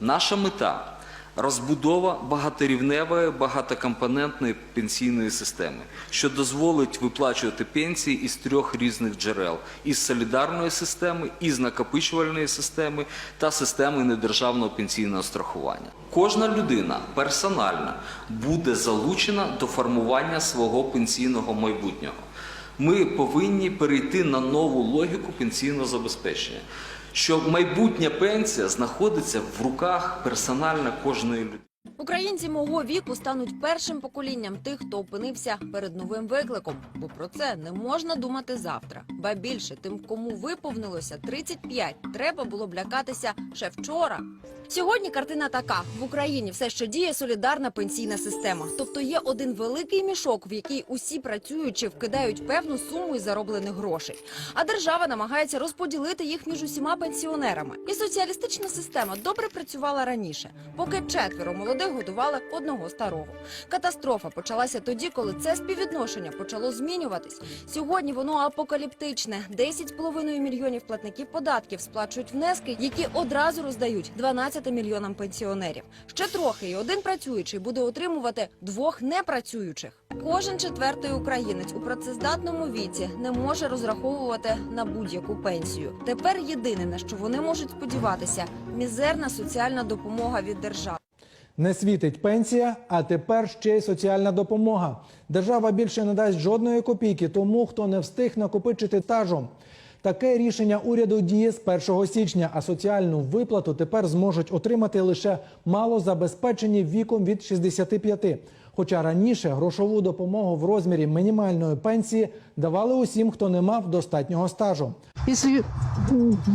Наша мета розбудова багаторівневої багатокомпонентної пенсійної системи, що дозволить виплачувати пенсії із трьох різних джерел: із солідарної системи, із накопичувальної системи та системи недержавного пенсійного страхування. Кожна людина персонально буде залучена до формування свого пенсійного майбутнього. Ми повинні перейти на нову логіку пенсійного забезпечення, що майбутня пенсія знаходиться в руках персонально кожної людини. Українці мого віку стануть першим поколінням тих, хто опинився перед новим викликом. Бо про це не можна думати завтра. Ба більше тим, кому виповнилося 35, треба було б лякатися ще вчора. Сьогодні картина така: в Україні все ще діє солідарна пенсійна система. Тобто є один великий мішок, в який усі працюючі вкидають певну суму із зароблених грошей. А держава намагається розподілити їх між усіма пенсіонерами. І соціалістична система добре працювала раніше, поки четверо молодих годували одного старого. Катастрофа почалася тоді, коли це співвідношення почало змінюватись. Сьогодні воно апокаліптичне. 10,5 мільйонів платників податків сплачують внески, які одразу роздають 12 мільйонам пенсіонерів. Ще трохи, і один працюючий буде отримувати двох непрацюючих. Кожен четвертий українець у працездатному віці не може розраховувати на будь-яку пенсію. Тепер єдине на що вони можуть сподіватися мізерна соціальна допомога від держави. Не світить пенсія, а тепер ще й соціальна допомога. Держава більше не дасть жодної копійки тому, хто не встиг накопичити стажом. Таке рішення уряду діє з 1 січня, а соціальну виплату тепер зможуть отримати лише малозабезпечені віком від 65. Хоча раніше грошову допомогу в розмірі мінімальної пенсії давали усім, хто не мав достатнього стажу. Если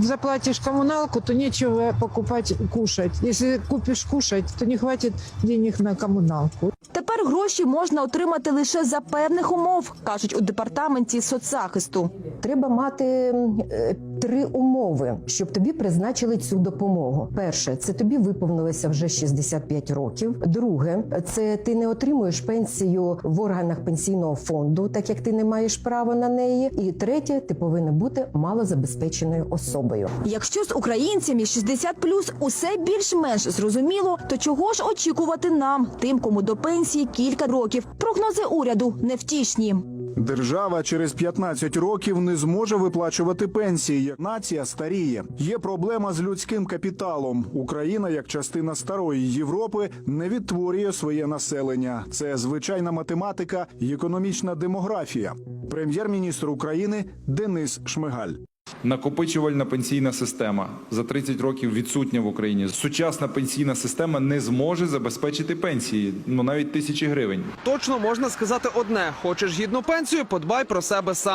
заплатишь коммуналку, то нечего покупать кушать. Если купишь кушать, то не хватит денег на коммуналку. Тепер гроші можна отримати лише за певних умов, кажуть у департаменті соцзахисту. Треба мати е, три умови, щоб тобі призначили цю допомогу. Перше, це тобі виповнилося вже 65 років. Друге, це ти не отримуєш пенсію в органах пенсійного фонду, так як ти не маєш права на неї. І третє, ти повинен бути малозабезпеченою особою. Якщо з українцями 60 усе більш-менш зрозуміло, то чого ж очікувати нам, тим, кому до пенсії кілька років? Прогнози уряду невтішні. Держава через 15 років не зможе виплачувати пенсії. як Нація старіє. Є проблема з людським капіталом. Україна, як частина старої Європи, не відтворює своє населення. Це звичайна математика і економічна демографія. Прем'єр-міністр України Денис Шмигаль. Накопичувальна пенсійна система за 30 років відсутня в Україні. Сучасна пенсійна система не зможе забезпечити пенсії, ну навіть тисячі гривень. Точно можна сказати одне: хочеш гідну пенсію, подбай про себе сам.